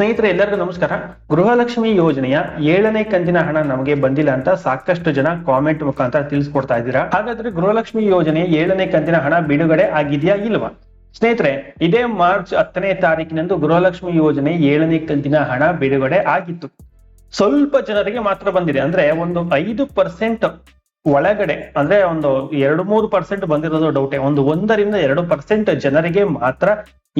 ಸ್ನೇಹಿತರೆ, ಎಲ್ಲರಿಗೂ ನಮಸ್ಕಾರ. ಗೃಹಲಕ್ಷ್ಮಿ ಯೋಜನೆಯ ಏಳನೇ ಕಂತಿನ ಹಣ ನಮಗೆ ಬಂದಿಲ್ಲ ಅಂತ ಸಾಕಷ್ಟು ಜನ ಕಾಮೆಂಟ್ ಮುಖಾಂತರ ತಿಳಿಸ್ಕೊಡ್ತಾ ಇದ್ದೀರಾ? ಹಾಗಾದ್ರೆ ಗೃಹಲಕ್ಷ್ಮಿ ಯೋಜನೆಯ ಏಳನೇ ಕಂತಿನ ಹಣ ಬಿಡುಗಡೆ ಆಗಿದೆಯಾ ಇಲ್ವಾ? ಸ್ನೇಹಿತರೆ, ಇದೇ ಮಾರ್ಚ್ ಹತ್ತನೇ ತಾರೀಕಿನಂದು ಗೃಹಲಕ್ಷ್ಮಿ ಯೋಜನೆ ಏಳನೇ ಕಂತಿನ ಹಣ ಬಿಡುಗಡೆ ಆಗಿತ್ತು. ಸ್ವಲ್ಪ ಜನರಿಗೆ ಮಾತ್ರ ಬಂದಿದೆ. ಅಂದ್ರೆ ಒಂದು ಐದು ಪರ್ಸೆಂಟ್ ಒಳಗಡೆ, ಅಂದ್ರೆ ಒಂದು ಎರಡು ಮೂರು ಪರ್ಸೆಂಟ್ ಬಂದಿರೋದು ಡೌಟೆ ಒಂದು ಒಂದರಿಂದ ಎರಡು ಪರ್ಸೆಂಟ್ ಜನರಿಗೆ ಮಾತ್ರ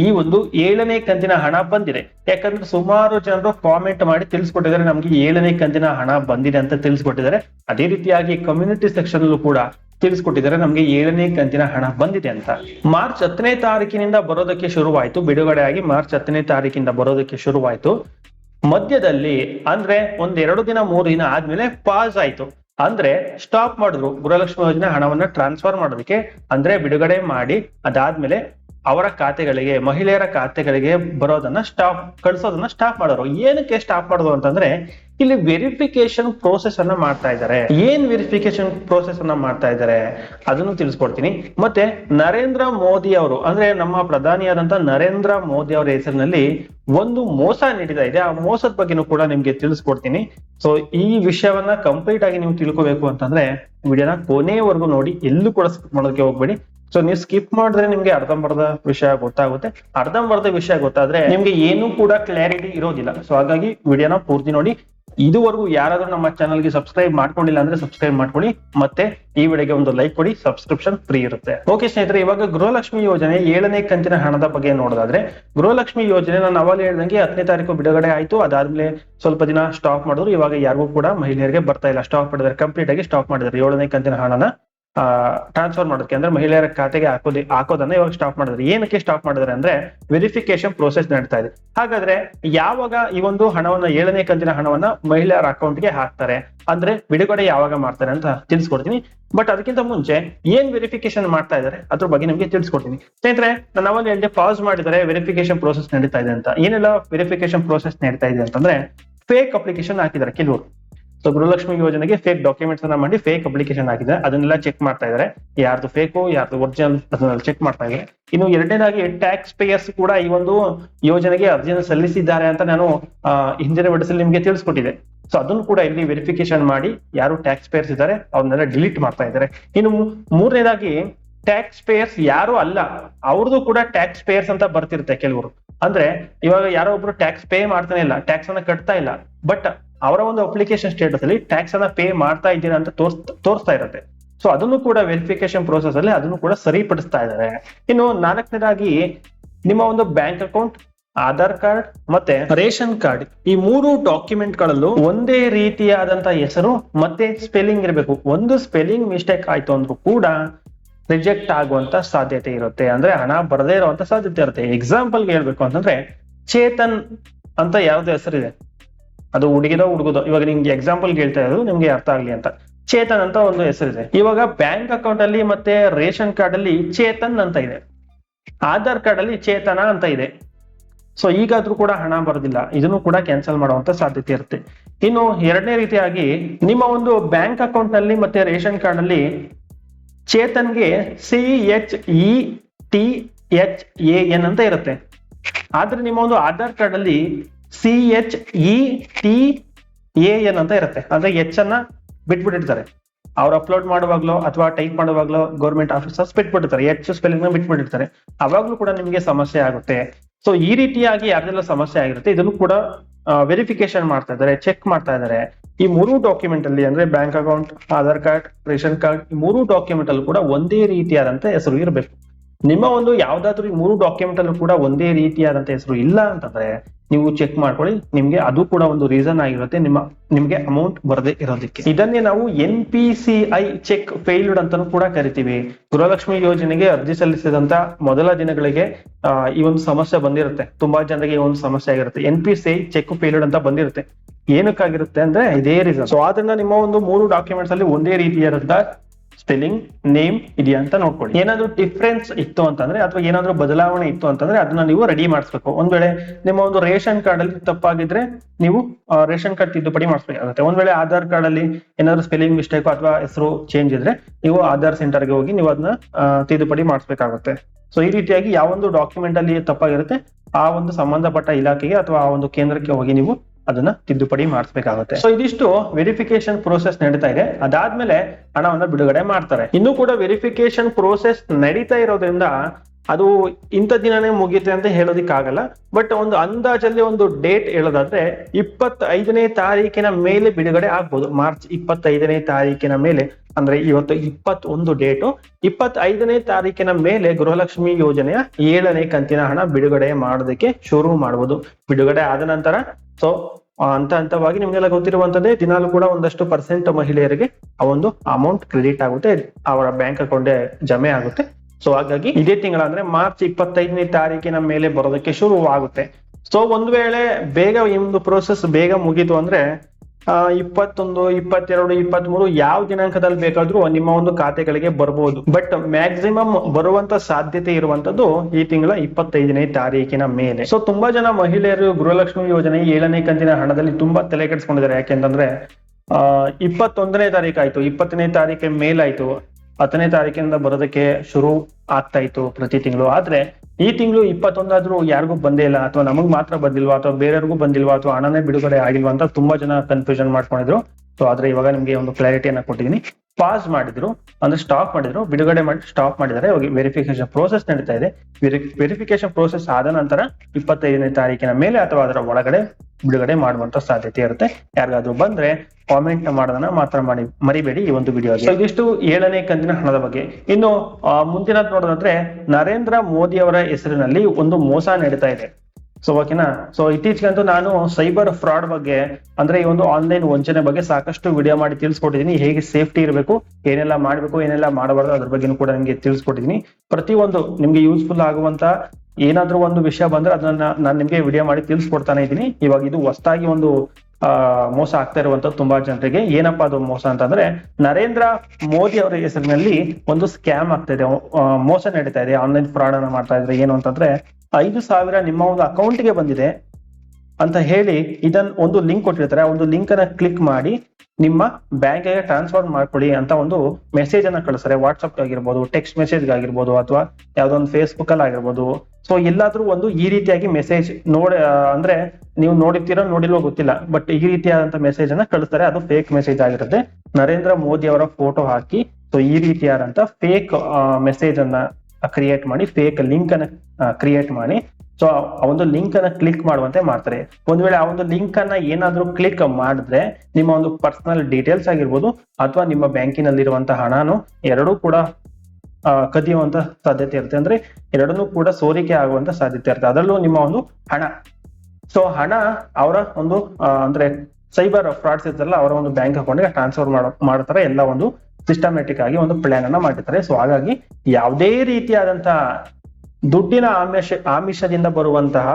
ಈ ಒಂದು ಏಳನೇ ಕಂತಿನ ಹಣ ಬಂದಿದೆ. ಯಾಕಂದ್ರೆ ಸುಮಾರು ಜನರು ಕಾಮೆಂಟ್ ಮಾಡಿ ತಿಳಿಸ್ಕೊಟ್ಟಿದ್ದಾರೆ, ನಮ್ಗೆ ಏಳನೇ ಕಂತಿನ ಹಣ ಬಂದಿದೆ ಅಂತ ತಿಳಿಸ್ಕೊಟ್ಟಿದ್ದಾರೆ. ಅದೇ ರೀತಿಯಾಗಿ ಕಮ್ಯುನಿಟಿ ಸೆಕ್ಷನ್ ಅಲ್ಲೂ ಕೂಡ ತಿಳಿಸ್ಕೊಟ್ಟಿದ್ದಾರೆ, ನಮ್ಗೆ ಏಳನೇ ಕಂತಿನ ಹಣ ಬಂದಿದೆ ಅಂತ. ಮಾರ್ಚ್ ಹತ್ತನೇ ತಾರೀಕಿನಿಂದ ಬರೋದಕ್ಕೆ ಶುರುವಾಯ್ತು, ಬಿಡುಗಡೆ ಆಗಿ ಮಾರ್ಚ್ ಹತ್ತನೇ ತಾರೀಕಿಂದ ಬರೋದಕ್ಕೆ ಶುರುವಾಯ್ತು. ಮಧ್ಯದಲ್ಲಿ, ಅಂದ್ರೆ ಒಂದೆರಡು ದಿನ ಮೂರು ದಿನ ಆದ್ಮೇಲೆ ಪಾಸ್ ಆಯ್ತು. ಅಂದ್ರೆ ಸ್ಟಾಪ್ ಮಾಡಿದ್ರು ಗೃಹಲಕ್ಷ್ಮಿ ಯೋಜನೆ ಹಣವನ್ನ ಟ್ರಾನ್ಸ್ಫರ್ ಮಾಡೋದಕ್ಕೆ ಅಂದ್ರೆ ಬಿಡುಗಡೆ ಮಾಡಿ ಅದಾದ್ಮೇಲೆ ಅವರ ಖಾತೆಗಳಿಗೆ, ಮಹಿಳೆಯರ ಖಾತೆಗಳಿಗೆ ಬರೋದನ್ನ ಸ್ಟಾಪ್ ಕಳಿಸೋದನ್ನ ಸ್ಟಾಪ್ ಮಾಡೋರು. ಏನಕ್ಕೆ ಸ್ಟಾಪ್ ಮಾಡೋದು ಅಂತಂದ್ರೆ, ಇಲ್ಲಿ ವೆರಿಫಿಕೇಶನ್ ಪ್ರೋಸೆಸ್ ಅನ್ನ ಮಾಡ್ತಾ ಇದ್ದಾರೆ. ಏನ್ ವೆರಿಫಿಕೇಶನ್ ಪ್ರೋಸೆಸ್ ಅನ್ನ ಮಾಡ್ತಾ ಇದ್ದಾರೆ? ಅದನ್ನು ತಿಳಿಸ್ಕೊಡ್ತೀನಿ. ಮತ್ತೆ ನರೇಂದ್ರ ಮೋದಿ ಅವರು, ಅಂದ್ರೆ ನಮ್ಮ ಪ್ರಧಾನಿಯಾದಂತ ನರೇಂದ್ರ ಮೋದಿ ಅವರ ಹೆಸರಿನಲ್ಲಿ ಒಂದು ಮೋಸ ನಡೀತಾ ಇದೆ. ಆ ಮೋಸದ ಬಗ್ಗೆನೂ ಕೂಡ ನಿಮ್ಗೆ ತಿಳಿಸ್ಕೊಡ್ತೀನಿ. ಸೊ ಈ ವಿಷಯವನ್ನ ಕಂಪ್ಲೀಟ್ ಆಗಿ ನೀವು ತಿಳ್ಕೋಬೇಕು ಅಂತಂದ್ರೆ, ವಿಡಿಯೋನ ಕೊನೆಯವರೆಗೂ ನೋಡಿ. ಎಲ್ಲೂ ಕೂಡ ಸ್ಕಿಪ್ ಮಾಡೋದಕ್ಕೆ ಹೋಗ್ಬೇಡಿ. ಸೊ ನೀವು ಸ್ಕಿಪ್ ಮಾಡಿದ್ರೆ ನಿಮ್ಗೆ ಅರ್ಧಂಬರ್ಧ ವಿಷಯ ಗೊತ್ತಾಗುತ್ತೆ. ಅರ್ಧಂಬರ್ಧ ವಿಷಯ ಗೊತ್ತಾದ್ರೆ ನಿಮ್ಗೆ ಏನು ಕೂಡ ಕ್ಲಾರಿಟಿ ಇರೋದಿಲ್ಲ. ಸೊ ಹಾಗಾಗಿ ವಿಡಿಯೋನ ಪೂರ್ತಿ ನೋಡಿ. ಇದುವರೆಗೂ ಯಾರಾದ್ರೂ ನಮ್ಮ ಚಾನಲ್ಗೆ ಸಬ್ಸ್ಕ್ರೈಬ್ ಮಾಡ್ಕೊಂಡಿಲ್ಲ ಅಂದ್ರೆ ಸಬ್ಸ್ಕ್ರೈಬ್ ಮಾಡ್ಕೊಳ್ಳಿ. ಮತ್ತೆ ಈ ವಿಡಿಯೋಗೆ ಒಂದು ಲೈಕ್ ಕೊಡಿ. ಸಬ್ಸ್ಕ್ರಿಪ್ಷನ್ ಫ್ರೀ ಇರುತ್ತೆ. ಓಕೆ ಸ್ನೇಹಿತರೆ, ಇವಾಗ ಗೃಹಲಕ್ಷ್ಮಿ ಯೋಜನೆ ಏಳನೇ ಕಂತಿನ ಹಣದ ಬಗ್ಗೆ ನೋಡೋದಾದ್ರೆ, ಗೃಹಲಕ್ಷ್ಮಿ ಯೋಜನೆ ನಾನು ಅವಾಗ ಹೇಳ್ದಂಗೆ ಹತ್ತನೇ ತಾರೀಕು ಬಿಡುಗಡೆ ಆಯ್ತು. ಅದಾದ್ಮೇಲೆ ಸ್ವಲ್ಪ ದಿನ ಸ್ಟಾಪ್ ಮಾಡಿದ್ರು. ಇವಾಗ ಯಾರಿಗೂ ಕೂಡ ಮಹಿಳೆಯರಿಗೆ ಬರ್ತಾ ಇಲ್ಲ. ಸ್ಟಾಪ್ ಮಾಡಿದ್ರೆ. ಕಂಪ್ಲೀಟ್ ಆಗಿ ಸ್ಟಾಪ್ ಮಾಡಿದ್ರು. ಏಳನೇ ಕಂತಿನ ಹಣನ. ಟ್ರಾನ್ಸ್ಫರ್ ಮಾಡೋದಕ್ಕೆ ಅಂದ್ರೆ ಮಹಿಳೆಯರ ಖಾತೆಗೆ ಹಾಕೋದಿ ಹಾಕೋದನ್ನ ಇವಾಗ ಸ್ಟಾಪ್ ಮಾಡಿದ್ರೆ ಏನಕ್ಕೆ ಸ್ಟಾಪ್ ಮಾಡಿದ್ರೆ ಅಂದ್ರೆ ವೆರಿಫಿಕೇಶನ್ ಪ್ರೋಸೆಸ್ ನಡೀತಾ ಇದೆ. ಹಾಗಾದ್ರೆ ಯಾವಾಗ ಈ ಒಂದು ಹಣವನ್ನ, ಏಳನೇ ಕಂತಿನ ಹಣವನ್ನ ಮಹಿಳೆಯರ ಅಕೌಂಟ್ಗೆ ಹಾಕ್ತಾರೆ? ಅಂದ್ರೆ ಬಿಡುಗಡೆ ಯಾವಾಗ ಮಾಡ್ತಾರೆ ಅಂತ ತಿಳಿಸ್ಕೊಡ್ತೀನಿ. ಬಟ್ ಅದಕ್ಕಿಂತ ಮುಂಚೆ ಏನ್ ವೆರಿಫಿಕೇಶನ್ ಮಾಡ್ತಾ ಇದ್ದಾರೆ, ಅದ್ರ ಬಗ್ಗೆ ನಿಮ್ಗೆ ತಿಳಿಸ್ಕೊಡ್ತೀನಿ. ಸ್ನೇಹಿತರೆ ಅವಾಗ ಹೇಳಿದೆ ಪಾಸ್ ಮಾಡಿದರೆ ವೆರಿಫಿಕೇಶನ್ ಪ್ರೋಸೆಸ್ ನಡೀತಾ ಇದೆ ಅಂತ. ಏನೆಲ್ಲ ವೆರಿಫಿಕೇಶನ್ ಪ್ರೋಸೆಸ್ ನಡೀತಾ ಇದೆ ಅಂತಂದ್ರೆ ಫೇಕ್ ಅಪ್ಲಿಕೇಶನ್ ಹಾಕಿದ್ದಾರೆ. ಕೆಲವರು. ಸೊ ಗೃಹಲಕ್ಷ್ಮಿ ಯೋಜನೆಗೆ ಫೇಕ್ ಡಾಕ್ಯುಮೆಂಟ್ಸ್ ಅನ್ನ ಮಾಡಿ ಫೇಕ್ ಅಪ್ಲಿಕೇಶನ್ ಹಾಕಿದ್ರೆ ಅದನ್ನೆಲ್ಲ ಚೆಕ್ ಮಾಡ್ತಾ ಇದ್ದಾರೆ. ಯಾರ್ದು ಫೇಕು ಯಾರ್ದು ಒರಿಜಿನಲ್ ಅದನ್ನೆಲ್ಲ ಚೆಕ್ ಮಾಡ್ತಾ ಇದ್ದಾರೆ. ಇನ್ನು ಎರಡನೇದಾಗಿ ಟ್ಯಾಕ್ಸ್ ಪೇಯರ್ಸ್ ಕೂಡ ಈ ಒಂದು ಯೋಜನೆಗೆ ಅರ್ಜಿಯನ್ನು ಸಲ್ಲಿಸಿದ್ದಾರೆ ಅಂತ ನಾನು ಹಿಂದಿನ ವಿಡಿಯೋದಲ್ಲಿ ನಿಮ್ಗೆ ತಿಳಿಸ್ಕೊಟ್ಟಿದೆ ಸೊ ಅದನ್ನು ಕೂಡ ಇಲ್ಲಿ ವೆರಿಫಿಕೇಶನ್ ಮಾಡಿ ಯಾರು ಟ್ಯಾಕ್ಸ್ ಪೇಯರ್ಸ್ ಇದ್ದಾರೆ, ಅವ್ರನ್ನೆಲ್ಲ ಡಿಲೀಟ್ ಮಾಡ್ತಾ ಇದ್ದಾರೆ. ಇನ್ನು ಮೂರನೇದಾಗಿ ಟ್ಯಾಕ್ಸ್ ಪೇಯರ್ಸ್ ಯಾರು ಅಲ್ಲ, ಅವ್ರದ್ದು ಕೂಡ ಟ್ಯಾಕ್ಸ್ ಪೇಯರ್ಸ್ ಅಂತ ಬರ್ತಿರುತ್ತೆ ಕೆಲವರು. ಅಂದ್ರೆ ಇವಾಗ ಯಾರೋ ಒಬ್ರು ಟ್ಯಾಕ್ಸ್ ಪೇ ಮಾಡ್ತಾನೆ ಇಲ್ಲ ಟ್ಯಾಕ್ಸ್ ಅನ್ನ ಕಟ್ತಾ ಇಲ್ಲ. ಬಟ್ ಅವರ ಒಂದು ಅಪ್ಲಿಕೇಶನ್ ಸ್ಟೇಟಸ್ ಅಲ್ಲಿ ಟ್ಯಾಕ್ಸ್ ಅನ್ನ ಪೇ ಮಾಡ್ತಾ ಇದ್ದೀರಾ ಅಂತ ತೋರ್ಸ್, ತೋರಿಸ್ತಾ ಇರುತ್ತೆ. ಸೊ ಅದನ್ನು ಕೂಡ ವೆರಿಫಿಕೇಶನ್ ಪ್ರೋಸೆಸ್ ಅಲ್ಲಿ ಅದನ್ನು ಕೂಡ ಸರಿಪಡಿಸ್ತಾ ಇದ್ದಾರೆ. ಇನ್ನು ನಾಲ್ಕನೇದಾಗಿ ನಿಮ್ಮ ಒಂದು ಬ್ಯಾಂಕ್ ಅಕೌಂಟ್ ಆಧಾರ್ ಕಾರ್ಡ್ ಮತ್ತೆ ರೇಷನ್ ಕಾರ್ಡ್ ಈ ಮೂರು ಡಾಕ್ಯುಮೆಂಟ್ ಗಳಲ್ಲೂ ಒಂದೇ ರೀತಿಯಾದಂತ ಹೆಸರು ಮತ್ತೆ ಸ್ಪೆಲ್ಲಿಂಗ್ ಇರಬೇಕು. ಒಂದು ಸ್ಪೆಲ್ಲಿಂಗ್ ಮಿಸ್ಟೇಕ್ ಆಯ್ತು ಅಂದ್ರೂ ಕೂಡ ರಿಜೆಕ್ಟ್ ಆಗುವಂತ ಸಾಧ್ಯತೆ ಇರುತ್ತೆ. ಅಂದ್ರೆ ಹಣ ಬರದೇ ಇರುವಂತ ಸಾಧ್ಯತೆ ಇರುತ್ತೆ. ಎಕ್ಸಾಂಪಲ್ ಹೇಳ್ಬೇಕು ಅಂತಂದ್ರೆ ಚೇತನ್ ಅಂತ ಯಾವ್ದು ಹೆಸರಿದೆ. ಅದು ಹುಡುಗಿದೋ ಹುಡುಗದೋ, ಇವಾಗ ನಿಮ್ಗೆ ಎಕ್ಸಾಂಪಲ್ ಹೇಳ್ತಾ ಇರೋದು ನಿಮ್ಗೆ ಅರ್ಥ ಆಗ್ಲಿ ಅಂತ. ಚೇತನ್ ಅಂತ ಒಂದು ಹೆಸರಿದೆ ಇವಾಗ ಬ್ಯಾಂಕ್ ಅಕೌಂಟ್ ಅಲ್ಲಿ ಮತ್ತೆ ರೇಷನ್ ಕಾರ್ಡ್ ಅಲ್ಲಿ ಚೇತನ್ ಅಂತ ಇದೆ. ಆಧಾರ್ ಕಾರ್ಡ್ ಅಲ್ಲಿ ಚೇತನ ಅಂತ ಇದೆ. ಸೊ ಈಗಾದ್ರೂ ಕೂಡ ಹಣ ಬರೋದಿಲ್ಲ. ಇದನ್ನು ಕೂಡ ಕ್ಯಾನ್ಸಲ್ ಮಾಡುವಂತ ಸಾಧ್ಯತೆ ಇರುತ್ತೆ. ಇನ್ನು ಎರಡನೇ ರೀತಿಯಾಗಿ ನಿಮ್ಮ ಒಂದು ಬ್ಯಾಂಕ್ ಅಕೌಂಟ್ನಲ್ಲಿ ಮತ್ತೆ ರೇಷನ್ ಕಾರ್ಡ್ ಅಲ್ಲಿ ಚೇತನ್ಗೆ C H E T H A N ಅಂತ ಇರುತ್ತೆ. ಆದ್ರೆ ನಿಮ್ಮ ಒಂದು ಆಧಾರ್ ಕಾರ್ಡ್ ಅಲ್ಲಿ C H E T A N ಅಂತ ಇರುತ್ತೆ. ಅಂದ್ರೆ ಎಚ್ ಅನ್ನ ಬಿಟ್ಬಿಟ್ಟಿರ್ತಾರೆ. ಅವ್ರು ಅಪ್ಲೋಡ್ ಮಾಡುವಾಗ್ಲೋ ಅಥವಾ ಟೈಪ್ ಮಾಡುವಾಗ್ಲೋ ಗೌರ್ಮೆಂಟ್ ಆಫೀಸರ್ಸ್ ಬಿಟ್ಬಿಟ್ಟಿರ್ತಾರೆ. ಎಚ್ ಸ್ಪೆಲ್ಲಿಂಗ್ನ ಬಿಟ್ಬಿಟ್ಟಿರ್ತಾರೆ. ಅವಾಗ್ಲೂ ಕೂಡ ನಿಮಗೆ ಸಮಸ್ಯೆ ಆಗುತ್ತೆ. ಸೊ ಈ ರೀತಿಯಾಗಿ ಯಾರ್ದೆಲ್ಲ ಸಮಸ್ಯೆ ಆಗಿರುತ್ತೆ, ಇದನ್ನು ಕೂಡ ವೆರಿಫಿಕೇಶನ್ ಮಾಡ್ತಾ ಇದ್ದಾರೆ ಚೆಕ್ ಮಾಡ್ತಾ ಇದ್ದಾರೆ. ಈ ಮೂರು ಡಾಕ್ಯುಮೆಂಟ್ ಅಲ್ಲಿ ಅಂದ್ರೆ bank account Aadhaar card ration card ಈ ಮೂರು ಡಾಕ್ಯುಮೆಂಟ್ ಅಲ್ಲಿ ಕೂಡ ಒಂದೇ ರೀತಿಯಾದಂತ ಹೆಸರು ಇರಬೇಕು. ನಿಮ್ಮ ಒಂದು ಯಾವ್ದಾದ್ರು ಈ ಮೂರು ಡಾಕ್ಯುಮೆಂಟ್ ಅಲ್ಲೂ ಕೂಡ ಒಂದೇ ರೀತಿಯಾದಂತ ಹೆಸರು ಇಲ್ಲ ಅಂತಂದ್ರೆ ನೀವು ಚೆಕ್ ಮಾಡ್ಕೊಳ್ಳಿ, ನಿಮ್ಗೆ ಅದು ಕೂಡ ಒಂದು ರೀಸನ್ ಆಗಿರುತ್ತೆ, ನಿಮ್ಮ, ನಿಮ್ಗೆ ಅಮೌಂಟ್ ಬರದೇ ಇರೋದಕ್ಕೆ. ಇದನ್ನೇ ನಾವು N P C I check failed ಅಂತಾನು ಕೂಡ ಕರಿತೀವಿ. ಗೃಹಲಕ್ಷ್ಮಿ ಯೋಜನೆಗೆ ಅರ್ಜಿ ಸಲ್ಲಿಸಿದಂತ ಮೊದಲ ದಿನಗಳಿಗೆ ಈ ಒಂದು ಸಮಸ್ಯೆ ಬಂದಿರುತ್ತೆ. ತುಂಬಾ ಜನರಿಗೆ ಒಂದು ಸಮಸ್ಯೆ ಆಗಿರುತ್ತೆ. N P C check failed ಅಂತ ಬಂದಿರುತ್ತೆ. ಏನಕ್ಕಾಗಿರುತ್ತೆ ಅಂದ್ರೆ ಇದೇ ರೀಸನ್ ಸೊ ಆದ್ರಿಂದ ನಿಮ್ಮ ಒಂದು ಮೂರು ಡಾಕ್ಯುಮೆಂಟ್ಸ್ ಅಲ್ಲಿ ಒಂದೇ ರೀತಿಯಾದಂತ ಸ್ಪೆಲ್ಲಿಂಗ್ ನೇಮ್ ಇದೆಯಾ ಅಂತ ನೋಡ್ಕೊಳ್ಳಿ. ಏನಾದ್ರು ಡಿಫ್ರೆನ್ಸ್ ಇತ್ತು ಅಂತಂದ್ರೆ ಅಥವಾ ಏನಾದ್ರು ಬದಲಾವಣೆ ಇತ್ತು ಅಂತಂದ್ರೆ ಅದನ್ನ ನೀವು ರೆಡಿ ಮಾಡಿಸ್ಬೇಕು. ಒಂದ್ ವೇಳೆ ನಿಮ್ಮ ಒಂದು ರೇಷನ್ ಕಾರ್ಡ್ ಅಲ್ಲಿ ತಪ್ಪಾಗಿದ್ರೆ ನೀವು ರೇಷನ್ ಕಾರ್ಡ್ ತಿದ್ದುಪಡಿ ಮಾಡಿಸ್ಬೇಕಾಗುತ್ತೆ. ಒಂದ್ ವೇಳೆ ಆಧಾರ್ ಕಾರ್ಡ್ ಅಲ್ಲಿ ಏನಾದ್ರು ಸ್ಪೆಲ್ಲಿಂಗ್ ಮಿಸ್ಟೇಕ್ ಅಥವಾ ಹೆಸರು ಚೇಂಜ್ ಇದ್ರೆ ನೀವು ಆಧಾರ್ ಸೆಂಟರ್ಗೆ ಹೋಗಿ ನೀವು ಅದನ್ನ ತಿದ್ದುಪಡಿ ಮಾಡಿಸ್ಬೇಕಾಗುತ್ತೆ. ಸೊ ಈ ರೀತಿಯಾಗಿ ಯಾವೊಂದು ಡಾಕ್ಯುಮೆಂಟ್ ಅಲ್ಲಿ ತಪ್ಪಾಗಿರುತ್ತೆ, ಆ ಒಂದು ಸಂಬಂಧಪಟ್ಟ ಇಲಾಖೆಗೆ ಅಥವಾ ಆ ಒಂದು ಕೇಂದ್ರಕ್ಕೆ ಹೋಗಿ ನೀವು ಅದನ್ನ ತಿದ್ದುಪಡಿ ಮಾಡಿಸಬೇಕಾಗುತ್ತೆ. ಸೊ ಇದಿಷ್ಟು ವೆರಿಫಿಕೇಶನ್ ಪ್ರೋಸೆಸ್ ನಡೀತಾ ಇದೆ. ಅದಾದ್ಮೇಲೆ ಹಣವನ್ನ ಬಿಡುಗಡೆ ಮಾಡ್ತಾರೆ. ಇನ್ನು ಕೂಡ ವೆರಿಫಿಕೇಶನ್ ಪ್ರೋಸೆಸ್ ನಡೀತಾ ಇರೋದ್ರಿಂದ ಅದು ಇಂಥ ದಿನನೇ ಮುಗಿಯುತ್ತೆ ಅಂತ ಹೇಳೋದಿಕ್ಕಾಗಲ್ಲ. ಬಟ್ ಒಂದು ಅಂದಾಜಲ್ಲಿ ಒಂದು ಡೇಟ್ ಹೇಳೋದಾದ್ರೆ ಇಪ್ಪತ್ತೈದನೇ ತಾರೀಕಿನ ಮೇಲೆ ಬಿಡುಗಡೆ ಆಗ್ಬೋದು. ಮಾರ್ಚ್ ಇಪ್ಪತ್ತೈದನೇ ತಾರೀಕಿನ ಮೇಲೆ. ಅಂದ್ರೆ ಇವತ್ತು ಇಪ್ಪತ್ತೊಂದು ಡೇಟು ಇಪ್ಪತ್ತೈದನೇ ತಾರೀಕಿನ ಮೇಲೆ ಗೃಹಲಕ್ಷ್ಮಿ ಯೋಜನೆಯ ಏಳನೇ ಕಂತಿನ ಹಣ ಬಿಡುಗಡೆ ಮಾಡೋದಕ್ಕೆ ಶುರು ಮಾಡಬಹುದು ಬಿಡುಗಡೆ ಆದ ನಂತರ ಸೊ ಹಂತ ಹಂತವಾಗಿ ನಿಮ್ಗೆಲ್ಲ ಗೊತ್ತಿರುವಂತದ್ದೇ ದಿನಾಲು ಕೂಡ ಒಂದಷ್ಟು ಪರ್ಸೆಂಟ್ ಮಹಿಳೆಯರಿಗೆ ಆ ಒಂದು ಅಮೌಂಟ್ ಕ್ರೆಡಿಟ್ ಆಗುತ್ತೆ. ಅವರ ಬ್ಯಾಂಕ್ ಅಕೌಂಟ್ ಜಮೆ ಆಗುತ್ತೆ. ಸೊ ಹಾಗಾಗಿ ಇದೇ ತಿಂಗಳ ಅಂದ್ರೆ ಮಾರ್ಚ್ ಇಪ್ಪತ್ತೈದನೇ ತಾರೀಕಿನ ಮೇಲೆ ಬರೋದಕ್ಕೆ ಶುರುವಾಗುತ್ತೆ. ಸೊ ಒಂದ್ ವೇಳೆ ಬೇಗ ಒಂದು ಪ್ರೋಸೆಸ್ ಬೇಗ ಮುಗಿತು ಅಂದ್ರೆ ಇಪ್ಪತ್ತೊಂದು, ಇಪ್ಪತ್ತೆರಡು, ಇಪ್ಪತ್ಮೂರು ಯಾವ ದಿನಾಂಕದಲ್ಲಿ ಬೇಕಾದ್ರೂ ನಿಮ್ಮ ಒಂದು ಖಾತೆಗಳಿಗೆ ಬರಬಹುದು ಬಟ್ ಮ್ಯಾಕ್ಸಿಮಮ್ ಬರುವಂತ ಸಾಧ್ಯತೆ ಇರುವಂತದ್ದು ಈ ತಿಂಗಳ ಇಪ್ಪತ್ತೈದನೇ ತಾರೀಕಿನ ಮೇಲೆ. ಸೊ ತುಂಬಾ ಜನ ಮಹಿಳೆಯರು ಗೃಹಲಕ್ಷ್ಮಿ ಯೋಜನೆ ಏಳನೇ ಕಂತಿನ ಹಣದಲ್ಲಿ ತುಂಬಾ ತಲೆ ಕೆಡಿಸ್ಕೊಂಡಿದ್ದಾರೆ. ಯಾಕೆಂತಂದ್ರೆ ಆ, ಇಪ್ಪತ್ತೊಂದನೇ ತಾರೀಕು ಆಯ್ತು. ಇಪ್ಪತ್ತನೇ ತಾರೀಕಿನ ಮೇಲಾಯ್ತು. ಹತ್ತನೇ ತಾರೀಕಿನಿಂದ ಬರೋದಕ್ಕೆ ಶುರು ಆಗ್ತಾ ಇತ್ತು ಪ್ರತಿ ತಿಂಗಳು. ಆದ್ರೆ ಈ ತಿಂಗಳು ಇಪ್ಪತ್ತೊಂದಾದ್ರೂ ಯಾರಿಗೂ ಬಂದೇ ಇಲ್ಲ, ಅಥವಾ ನಮಗ್ ಮಾತ್ರ ಬಂದಿಲ್ವಾ, ಅಥವಾ ಬೇರೆಯವ್ರಿಗೂ ಬಂದಿಲ್ವಾ, ಅಥವಾ ಹಣನೇ ಬಿಡುಗಡೆ ಆಗಿಲ್ವಾ ಅಂತ ತುಂಬಾ ಜನ ಕನ್ಫ್ಯೂಷನ್ ಮಾಡ್ಕೊಂಡಿದ್ರು. ಸೊ ಆದ್ರೆ ಇವಾಗ ನಿಮ್ಗೆ ಒಂದು ಕ್ಲಾರಿಟಿಯನ್ನ ಕೊಟ್ಟಿದ್ದೀನಿ ಪಾಸ್ ಮಾಡಿದ್ರು, ಅಂದ್ರೆ ಸ್ಟಾಪ್ ಮಾಡಿದ್ರು, ಬಿಡುಗಡೆ ಮಾಡಿ ಸ್ಟಾಪ್ ಮಾಡಿದ್ದಾರೆ. ಇವಾಗ ವೆರಿಫಿಕೇಶನ್ ಪ್ರೋಸೆಸ್ ನಡೀತಾ ಇದೆ. ವೆರಿಫಿಕೇಶನ್ ಪ್ರೋಸೆಸ್ ಆದ ನಂತರ ಇಪ್ಪತ್ತೈದನೇ ತಾರೀಕಿನ ಮೇಲೆ ಅಥವಾ ಅದರ ಒಳಗಡೆ ಬಿಡುಗಡೆ ಮಾಡುವಂತ ಸಾಧ್ಯತೆ ಇರುತ್ತೆ. ಯಾರಿಗಾದ್ರೂ ಬಂದ್ರೆ ಕಾಮೆಂಟ್ ಮಾಡೋದನ್ನ ಮಾತ್ರ ಮಾಡಿ, ಮರಿಬೇಡಿ ಈ ಒಂದು ವಿಡಿಯೋ ಇದಿಷ್ಟು ಏಳನೇ ಕಂತಿನ ಹಣದ ಬಗ್ಗೆ. ಇನ್ನು ಮುಂದಿನ ನೋಡೋದಾದ್ರೆ ನರೇಂದ್ರ ಮೋದಿ ಅವರ ಹೆಸರಿನಲ್ಲಿ ಒಂದು ಮೋಸ ನಡೀತಾ ಇದೆ. ಸೊ ಓಕೆನಾ ಸೊ ಇತ್ತೀಚೆಗಂತೂ ನಾನು ಸೈಬರ್ ಫ್ರಾಡ್ ಬಗ್ಗೆ, ಅಂದ್ರೆ ಈ ಒಂದು ಆನ್ಲೈನ್ ವಂಚನೆ ಬಗ್ಗೆ ಸಾಕಷ್ಟು ವಿಡಿಯೋ ಮಾಡಿ ತಿಳಿಸ್ಕೊಟ್ಟಿದ್ದೀನಿ ಹೇಗೆ ಸೇಫ್ಟಿ ಇರಬೇಕು, ಏನೆಲ್ಲ ಮಾಡಬೇಕು, ಏನೆಲ್ಲ ಮಾಡಬಾರ್ದು ಅದ್ರ ಬಗ್ಗೆನೂ ಕೂಡ ನಿಮಗೆ ತಿಳಿಸ್ಕೊಟ್ಟಿದ್ದೀನಿ ಪ್ರತಿಯೊಂದು ನಿಮ್ಗೆ ಯೂಸ್ಫುಲ್ ಆಗುವಂತ ಏನಾದ್ರೂ ಒಂದು ವಿಷಯ ಬಂದ್ರೆ ಅದನ್ನ ನಾನು ನಿಮ್ಗೆ ವಿಡಿಯೋ ಮಾಡಿ ತಿಳಿಸ್ಕೊಡ್ತಾನೆ ಇದ್ದೀನಿ. ಇವಾಗ ಇದು ಹೊಸ್ತಾಗಿ ಒಂದು, ಆ, ಮೋಸ ಆಗ್ತಾ ಇರುವಂತ ತುಂಬಾ ಜನರಿಗೆ. ಏನಪ್ಪಾ ಅದು ಮೋಸ ಅಂತಂದ್ರೆ, ನರೇಂದ್ರ ಮೋದಿ ಅವರ ಹೆಸರಿನಲ್ಲಿ ಒಂದು ಸ್ಕ್ಯಾಮ್ ಆಗ್ತಾ ಇದೆ. ಮೋಸ ನಡೀತಾ ಇದೆ. ಆನ್ಲೈನ್ ಫ್ರಾಡ್ ಅನ್ನ ಮಾಡ್ತಾ ಇದ್ರೆ ಏನು ಅಂತಂದ್ರೆ, ಐದು ಸಾವಿರ ನಿಮ್ಮ ಒಂದು ಅಕೌಂಟ್ಗೆ ಬಂದಿದೆ ಅಂತ ಹೇಳಿ ಇದನ್ ಒಂದು ಲಿಂಕ್ ಕೊಟ್ಟಿರ್ತಾರೆ. ಒಂದು ಲಿಂಕ್ ಅನ್ನ ಕ್ಲಿಕ್ ಮಾಡಿ ನಿಮ್ಮ ಬ್ಯಾಂಕ್ಗೆ ಟ್ರಾನ್ಸ್ಫರ್ ಮಾಡ್ಕೊಳ್ಳಿ ಅಂತ ಒಂದು ಮೆಸೇಜ್ ಅನ್ನ ಕಳಿಸ್ತಾರೆ. ವಾಟ್ಸ್ಆಪ್ ಆಗಿರ್ಬೋದು ಟೆಕ್ಸ್ಟ್ ಮೆಸೇಜ್ ಆಗಿರ್ಬೋದು, ಅಥವಾ ಯಾವ್ದೊಂದು ಫೇಸ್ಬುಕ್ ಅಲ್ಲಿ ಆಗಿರ್ಬೋದು ಸೊ ಎಲ್ಲಾದ್ರೂ ಒಂದು ಈ ರೀತಿಯಾಗಿ ಮೆಸೇಜ್ ನೋಡ ಅಂದ್ರೆ ನೀವು ನೋಡಿರ್ತೀರೋ, ನೋಡಿಲ್ವೋ ಗೊತ್ತಿಲ್ಲ ಬಟ್ ಈ ರೀತಿಯಾದಂತ ಮೆಸೇಜ್ ಅನ್ನ ಕಳಿಸ್ತಾರೆ. ಅದು ಫೇಕ್ ಮೆಸೇಜ್ ಆಗಿರುತ್ತೆ. ನರೇಂದ್ರ ಮೋದಿ ಅವರ ಫೋಟೋ ಹಾಕಿ ಸೊ ಈ ರೀತಿಯಾದಂತ ಫೇಕ್ ಮೆಸೇಜ್ ಅನ್ನ ಕ್ರಿಯೇಟ್ ಮಾಡಿ ಫೇಕ್ ಲಿಂಕ್ ಅನ್ನ ಕ್ರಿಯೇಟ್ ಮಾಡಿ. ಸೊ ಆ ಒಂದು ಲಿಂಕ್ ಅನ್ನ ಕ್ಲಿಕ್ ಮಾಡುವಂತೆ ಮಾಡ್ತಾರೆ. ಒಂದ್ ವೇಳೆ ಆ ಒಂದು ಲಿಂಕ್ ಅನ್ನ ಏನಾದ್ರೂ ಕ್ಲಿಕ್ ಮಾಡಿದ್ರೆ, ನಿಮ್ಮ ಒಂದು ಪರ್ಸನಲ್ ಡೀಟೇಲ್ಸ್ ಆಗಿರ್ಬೋದು, ಅಥವಾ ನಿಮ್ಮ ಬ್ಯಾಂಕಿನಲ್ಲಿರುವಂತಹ ಹಣನು ಎರಡೂ ಕೂಡ ಕದಿಯುವಂತ ಸಾಧ್ಯತೆ ಇರುತ್ತೆ. ಅಂದ್ರೆ ಎರಡನ್ನೂ ಕೂಡ ಸೋರಿಕೆ ಆಗುವಂತ ಸಾಧ್ಯತೆ ಇರುತ್ತೆ. ಅದರಲ್ಲೂ ನಿಮ್ಮ ಒಂದು ಹಣ. ಸೊ ಹಣ ಅವರ ಒಂದು ಅಂದ್ರೆ ಸೈಬರ್ ಫ್ರಾಡ್ಸ್ ಇದ್ರಲ್ಲ, ಅವರ ಒಂದು ಬ್ಯಾಂಕ್ ಅಕೌಂಟ್ಗೆ ಟ್ರಾನ್ಸ್ಫರ್ ಮಾಡೋ, ಮಾಡ್ತಾರೆ. ಎಲ್ಲ ಒಂದು ಸಿಸ್ಟಮ್ಯಾಟಿಕ್ ಆಗಿ ಒಂದು ಪ್ಲಾನ್ ಅನ್ನ ಮಾಡಿರ್ತಾರೆ. ಸೊ ಹಾಗಾಗಿ ಯಾವುದೇ ರೀತಿಯಾದಂತಹ ದುಡ್ಡಿನ ಆಮಿಷ, ಆಮಿಷದಿಂದ ಬರುವಂತಹ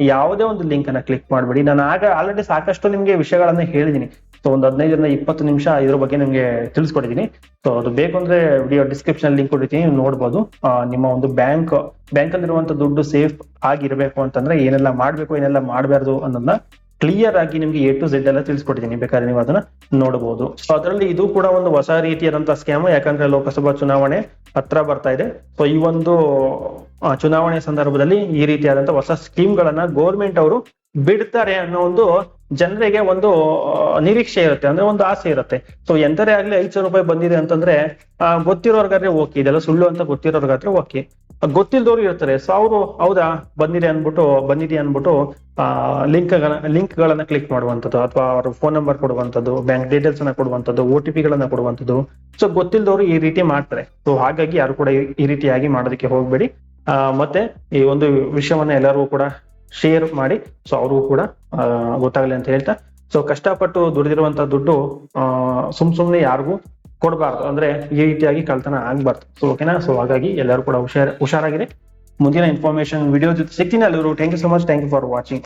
ಯಾವುದೇ ಒಂದು ಲಿಂಕ್ ಅನ್ನ ಕ್ಲಿಕ್ ಮಾಡಬೇಡಿ. ನಾನು ಆಗ ಆಲ್ರೆಡಿ ಸಾಕಷ್ಟು ನಿಮ್ಗೆ ವಿಷಯಗಳನ್ನ ಹೇಳಿದೀನಿ. ಸೊ ಒಂದು ಹದಿನೈದರಿಂದ ಇಪ್ಪತ್ತು ನಿಮಿಷ ಇದ್ರ ಬಗ್ಗೆ ನಿಮಗೆ ತಿಳಿಸ್ಕೊಟ್ಟಿದ್ದೀನಿ ಸೊ ಅದು ಬೇಕು ಅಂದ್ರೆ ವಿಡಿಯೋ ಡಿಸ್ಕ್ರಿಪ್ಷನ್ ಲಿಂಕ್ ಕೊಟ್ಟಿರ್ತೀನಿ, ನೀವು ನೋಡ್ಬೋದು. ನಿಮ್ಮ ಒಂದು ಬ್ಯಾಂಕ್ ಬ್ಯಾಂಕ್ ಅಲ್ಲಿರುವಂತ ದುಡ್ಡು ಸೇಫ್ ಆಗಿರಬೇಕು ಅಂತಂದ್ರೆ ಏನೆಲ್ಲ ಮಾಡ್ಬೇಕು, ಏನೆಲ್ಲ ಮಾಡಬಾರ್ದು ಅನ್ನೋದನ್ನ ಕ್ಲಿಯರ್ ಆಗಿ ನಿಮ್ಗೆ ಎ ಟು ಜೆಡ್ ಎಲ್ಲ ತಿಳಿಸ್ಕೊಟ್ಟಿದ್ದೀನಿ ಬೇಕಾದ್ರೆ ನೀವು ಅದನ್ನ ನೋಡಬಹುದು ಸೊ ಅದರಲ್ಲಿ ಇದು ಕೂಡ ಒಂದು ಹೊಸ ರೀತಿಯಾದಂತಹ ಸ್ಕ್ಯಾಮ್ ಯಾಕಂದ್ರೆ ಲೋಕಸಭಾ ಚುನಾವಣೆ ಹತ್ರ ಬರ್ತಾ ಇದೆ. ಸೊ ಈ ಒಂದು ಚುನಾವಣೆ ಸಂದರ್ಭದಲ್ಲಿ ಈ ರೀತಿಯಾದಂತಹ ಹೊಸ ಸ್ಕೀಮ್ ಗಳನ್ನ ಗೌರ್ಮೆಂಟ್ ಅವರು ಬಿಡ್ತಾರೆ ಅನ್ನೋ ಒಂದು ಜನರಿಗೆ ಒಂದು ನಿರೀಕ್ಷೆ ಇರುತ್ತೆ, ಅಂದ್ರೆ ಒಂದು ಆಸೆ ಇರುತ್ತೆ. ಸೊ ಎಂತರೇ ಆಗ್ಲಿ ಐದು ಸಾವಿರ ರೂಪಾಯಿ ಬಂದಿದೆ ಅಂತಂದ್ರೆ ಗೊತ್ತಿರೋರ್ಗಾದ್ರೆ ಓಕೆ, ಇದೆಲ್ಲ ಸುಳ್ಳು ಅಂತ ಗೊತ್ತಿರೋರ್ಗಾದ್ರೆ ಓಕೆ. ಗೊತ್ತಿಲ್ದವ್ರು ಇರ್ತಾರೆ. ಸೊ ಅವರು, ಹೌದಾ, ಬಂದಿದೆ ಅನ್ಬಿಟ್ಟು ಬಂದಿದೆ ಅನ್ಬಿಟ್ಟು ಆ ಲಿಂಕ್ ಲಿಂಕ್ ಗಳನ್ನ ಕ್ಲಿಕ್ ಮಾಡುವಂತದ್ದು ಅಥವಾ ಅವ್ರ ಫೋನ್ ನಂಬರ್ ಕೊಡುವಂತದ್ದು ಬ್ಯಾಂಕ್ ಡೀಟೇಲ್ಸ್ ಅನ್ನ ಕೊಡುವಂತದ್ದು ಓ ಟಿ ಪಿ ಗಳನ್ನ ಕೊಡುವಂತದ್ದು ಸೊ ಗೊತ್ತಿಲ್ದವ್ರು ಈ ರೀತಿ ಮಾಡ್ತಾರೆ. ಸೊ ಹಾಗಾಗಿ ಯಾರು ಕೂಡ ಈ- ರೀತಿಯಾಗಿ ಮಾಡೋದಕ್ಕೆ ಹೋಗ್ಬೇಡಿ. ಮತ್ತೆ ಈ ಒಂದು ವಿಷಯವನ್ನ ಎಲ್ಲರಿಗೂ ಕೂಡ ಶೇರ್ ಮಾಡಿ. ಸೊ ಅವ್ರಿಗೂ ಕೂಡ ಗೊತ್ತಾಗ್ಲಿ ಅಂತ ಹೇಳ್ತಾ. ಸೊ ಕಷ್ಟಪಟ್ಟು ದುಡಿದಿರುವಂತ ದುಡ್ಡು ಸುಮ್ ಸುಮ್ನೆ ಯಾರಿಗೂ ಕೊಡಬಾರ್ದು. ಅಂದ್ರೆ ಈ ರೀತಿಯಾಗಿ ಕಳ್ತನ ಆಗ್ಬಾರ್ದು. ಸೊ ಓಕೆನಾ ಸೊ ಹಾಗಾಗಿ ಎಲ್ಲರೂ ಕೂಡ ಹುಷಾರ್, ಹುಷಾರಾಗಿರಿ. ಮುಂದಿನ ಇನ್ಫಾರ್ಮೇಶನ್ ವಿಡಿಯೋ ಜೊತೆ ಸಿಗ್ತೀನಿ ಎಲ್ಲರೂ thank you so much thank you for watching